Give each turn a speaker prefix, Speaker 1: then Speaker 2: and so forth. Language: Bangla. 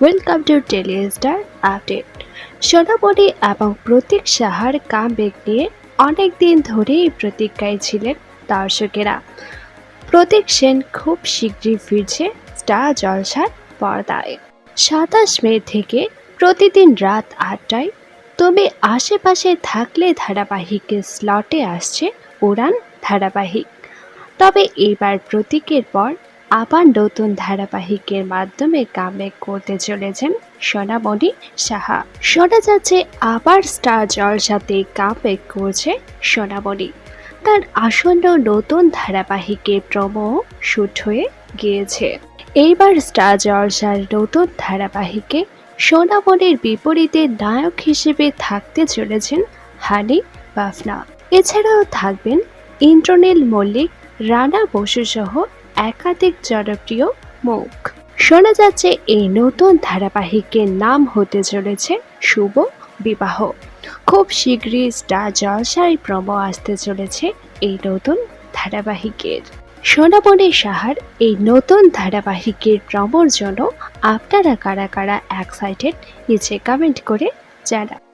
Speaker 1: Welcome to Telestar update Sonamoni এবং প্রতীক সাহার কামব্যাক নিয়ে অনেক দিন ধরেই প্রতীক্ষায় ছিলেন দর্শকেরা। প্রতীক সেন খুব শীঘ্রই ফিরছে স্টার জলসার পর্দায়। সাতাশ মে থেকে প্রতিদিন রাত আটটায় তুমি আশেপাশে থাকলে ধারাবাহিকের স্লটে আসছে উড়ান ধারাবাহিক। তবে এবার প্রতীকের পর আবার নতুন ধারাবাহিকের মাধ্যমে কামব্যাক করতে চলেছেন সোনামণি সাহা। শোনা যাচ্ছে আবার স্টার জলসাতে কামব্যাক করছে সোনামণি। তার আসন্ন নতুন ধারাবাহিকের প্রমো শুট হয়ে গিয়েছে। এইবার স্টার জলসার নতুন ধারাবাহিকে সোনামণির বিপরীতে নায়ক হিসেবে থাকতে চলেছেন হানি বাফনা। এছাড়াও থাকবেন ইন্দ্রনীল মল্লিক, রানা বসু সহ একাধিক জনপ্রিয় মুখ। শোনা যাচ্ছে এই নতুন ধারাবাহিকের নাম হতে চলেছে শুভ বিবাহ। খুব শীঘ্রই স্টার জলসায় প্রমো আসতে চলেছে এই নতুন ধারাবাহিকের। সোনামণি সাহার এই নতুন ধারাবাহিকের প্রমোর জন্য আপনারা কারা কারা এক্সাইটেড নিচে কমেন্ট করে জানা